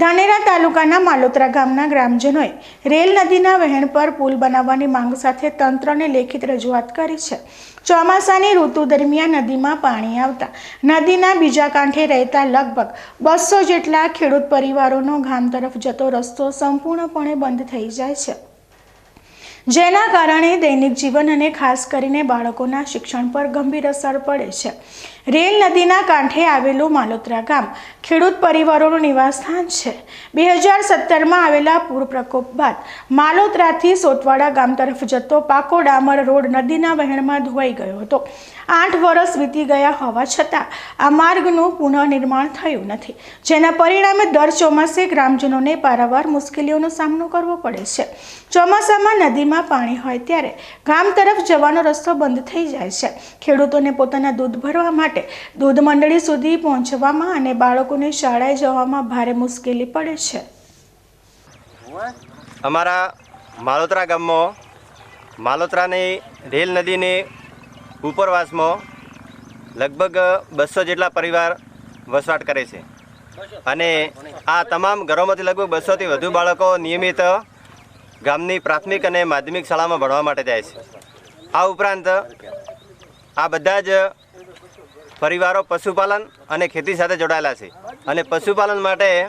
ધાનેરા તાલુકાના માલોત્રા ગામના ગ્રામજનોએ રેલ નદીના વહેણ પર પુલ બનાવવાની માંગ સાથે તંત્રને લેખિત રજૂઆત કરી છે. ચોમાસાની ઋતુ દરમિયાન નદીમાં પાણી આવતા નદીના બીજા કાંઠે રહેતા લગભગ બસો જેટલા ખેડૂત પરિવારોનો ગામ તરફ જતો રસ્તો સંપૂર્ણપણે બંધ થઈ જાય છે. જેના કારણે દૈનિક જીવન અને ખાસ કરીને બાળકોના શિક્ષણ પર ગંભીર અસર પડે છે. રેલ નદીના કાંઠે આવેલું માલોત્રા ગામ ખેડૂત પરિવારોનું નિવાસસ્થાન છે. બે હજાર સત્તરમાં આવેલા પૂર પ્રકોપ બાદ માલોત્રાથી સોટવાડા ગામ તરફ જતો પાકો ડામર રોડ નદીના વહેણમાં ધોવાઈ ગયો હતો. આઠ વર્ષ વીતી ગયા હોવા છતાં આ માર્ગનું પુનઃનિર્માણ થયું નથી, જેના પરિણામે દર ચોમાસે ગ્રામજનોને પારાવાર મુશ્કેલીઓનો સામનો કરવો પડે છે. ચોમાસામાં નદીમાં પાણી હોય ત્યારે ગામ તરફ જવાનો રસ્તો બંધ થઈ જાય છે. ખેડૂતોને પોતાના દૂધ ભરવા માટે દૂધ મંડળી સુધી પહોંચવામાં અને બાળકોને શાળાએ જવામાં ભારે મુશ્કેલી પડે છે. અમારા માલોત્રા ગામમાં, માલોત્રાની રેલ નદીની ઉપરવાસમાં લગભગ બસો જેટલા પરિવાર વસવાટ કરે છે. અને આ તમામ ઘરોમાંથી લગભગ બસોથી વધુ બાળકો નિયમિત ગામની પ્રાથમિક અને માધ્યમિક શાળામાં ભણવા માટે જાય છે. આ ઉપરાંત આ બધા જ પરિવારો પશુપાલન અને ખેતી સાથે જોડાયેલા છે. અને પશુપાલન માટે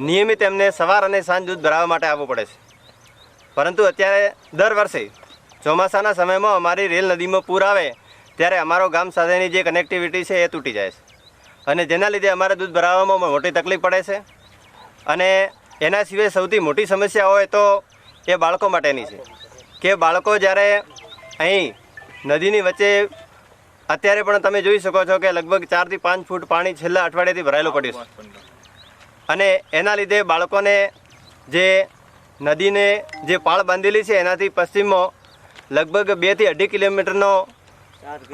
નિયમિત એમને સવાર અને સાંજ દૂધ ભરાવવા માટે આવવું પડે છે. પરંતુ અત્યારે દર વર્ષે ચોમાસાના સમયમાં અમારી રેલ નદીમાં પૂર આવે, ત્યારે અમારો ગામ સાથેની જે કનેક્ટિવિટી છે એ તૂટી જાય છે. અને જેના લીધે અમારે દૂધ ભરાવવામાં મોટી તકલીફ પડે છે. અને એના સિવાય સૌથી મોટી સમસ્યા હોય તો એ બાળકો માટેની છે. કે બાળકો જ્યારે અહીં નદીની વચ્ચે અત્યારે પણ તમે જોઈ શકો છો કે લગભગ ચારથી પાંચ ફૂટ પાણી છેલ્લા અઠવાડિયાથી ભરાયેલું પડ્યું છે. અને એના લીધે બાળકોને જે નદીને જે પાળ બાંધેલી છે, એનાથી પશ્ચિમમાં લગભગ બેથી અઢી કિલોમીટરનો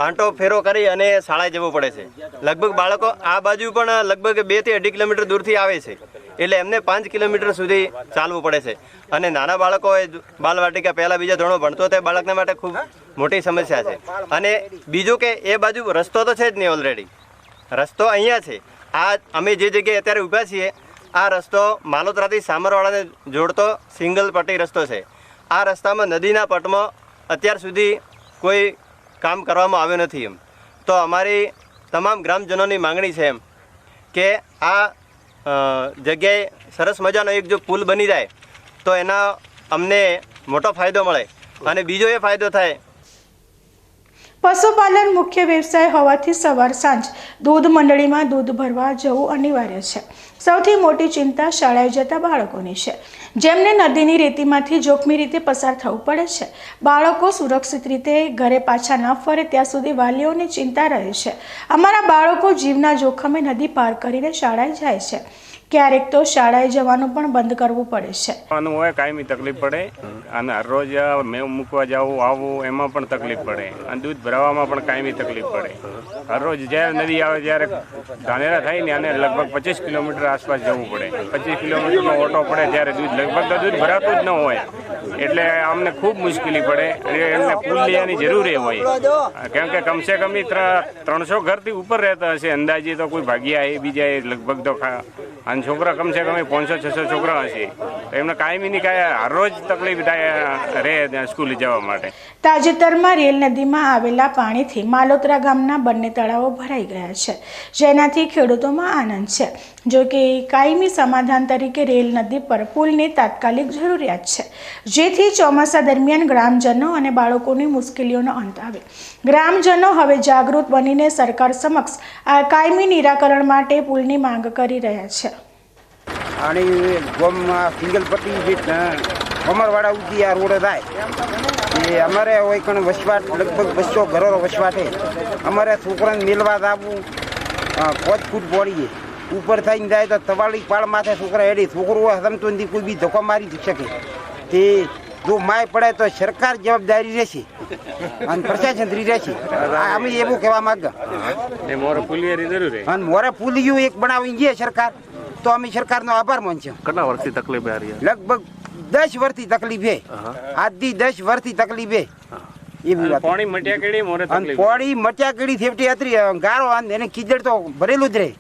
આંટો ફેરો કરી અને શાળાએ જવું પડે છે. લગભગ બાળકો આ બાજુ પણ લગભગ બેથી અઢી કિલોમીટર દૂરથી આવે છે. એટલે એમને પાંચ કિલોમીટર સુધી ચાલવું પડે છે. અને નાના બાળકો બાલવાટિકા પહેલાં બીજા ધોરણો ભણતો તે બાળકને માટે ખૂબ મોટી સમસ્યા છે. અને બીજું કે એ બાજુ રસ્તો તો છે જ નહીં ઓલરેડી રસ્તો અહીંયા છે. આ અમે જે જગ્યાએ અત્યારે ઊભા છીએ, આ રસ્તો માલોતરાથી સામરવાળાને જોડતો સિંગલ પટ્ટી રસ્તો છે. આ રસ્તામાં નદીના પટમાં અત્યાર સુધી કોઈ કામ કરવામાં આવ્યું નથી એમ. તો અમારી તમામ ગ્રામજનોની માંગણી છે એમ કે આ જગ્યાએ સરસ મજાનો એક જો પુલ બની જાય, તો એના અમને મોટો ફાયદો મળે. અને બીજો એ ફાયદો થાય પશુપાલન મુખ્ય વ્યવસાય હોવાથી સવાર સાંજ દૂધ મંડળીમાં દૂધ ભરવા જવું અનિવાર્ય છે. સૌથી મોટી ચિંતા શાળાએ જતા બાળકોની છે. જેમને નદીની રેતીમાંથી જોખમી રીતે પસાર થવું પડે છે. બાળકો સુરક્ષિત રીતે ઘરે પાછા ન ફરે, ત્યાં સુધી વાલીઓની ચિંતા રહે છે. અમારા બાળકો જીવના જોખમે નદી પાર કરીને શાળાએ જાય છે. ક્યારેક તો શાળાએ જવાનું પણ બંધ કરવું પડે છે. હોય, કાયમી તકલીફ પડે. અને હરરોજ મેં મૂકવા જવું આવવું એમાં પણ તકલીફ પડે. અને દૂધ ભરાવામાં પણ કાયમી તકલીફ પડે. હરરોજ જ્યારે નદી આવે ત્યારે ધાનેરા થાય ને, અને લગભગ પચીસ કિલોમીટર આસપાસ જવું પડે. પચીસ કિલોમીટરનો ઓટો પડે ત્યારે દૂધ, લગભગ તો દૂધ ભરાતું જ ન હોય. એટલે અમને ખૂબ મુશ્કેલી પડે. અને એમને પુલ લેવાની જરૂર એ હોય. કેમ કે કમસે કમ ત્રણસો ઘરથી ઉપર રહેતા હશે. અંદાજે તો કોઈ ભાગ્યા એ બીજા એ લગભગ તો અને છોકરા કમસે કમ પાંચસો, છસો છોકરા હશે. તો એમને કાયમીની કાંઈ હરરોજ તકલીફ થાય રહે સ્કૂલે જવા માટે. તાજેતરમાં રેલ નદીમાં આવેલા પાણીથી માલોતરા ગામના બંને તળાવો ભરાઈ ગયા છે, જેનાથી ખેડૂતોમાં આનંદ છે. જો કે કાયમી સમાધાન તરીકે રેલ નદી પર પુલની તાત્કાલિક જરૂરિયાત છે, જેથી ચોમાસા દરમિયાન ગ્રામજનો અને બાળકોની મુશ્કેલીઓનો અંત આવે. ગ્રામજનો હવે જાગૃત બનીને સરકાર સમક્ષ આ કાયમી નિરાકરણ માટે પુલની માંગ કરી રહ્યા છે. અને ગોમમાં સિંગલ પટ્ટી જે કમરવાડા ઉધી આ રોડ થાય. એ અમારે હોય કણ વસવાટ લગભગ બસો ઘરો વસવાટે અમારે છોકરાને મેલવા આવવું પાંચ ફૂટ પડીએ ઉપર થઈને જાય તો તવાળી પાળ માથે છોકરા હેડી. છોકરો સમતો નથી કોઈ બી ધક્કો મારી શકે. તે જો માય પડે તો સરકાર જવાબદારી રહેશે. અને પ્રશાસન રહેશે. અમે એવું કહેવા માંગ. એ પુલિયારી જરૂર અને મોરે પુલિયું એક બનાવી છે સરકાર. તો અમે સરકારનો આભાર માનશું કેટલા વર્ષથી તકલીફ આ રહી લગભગ દસ વર્ષથી તકલીફ હે. આજથી દસ વર્ષથી તકલીફ વાત પાણી મટ્યા કેડી મોરે અને તકલીફ પોળી મચ્યા કડી થેપટી હતી ગારો અને એને કીજડ તો ભરેલું જ રહે.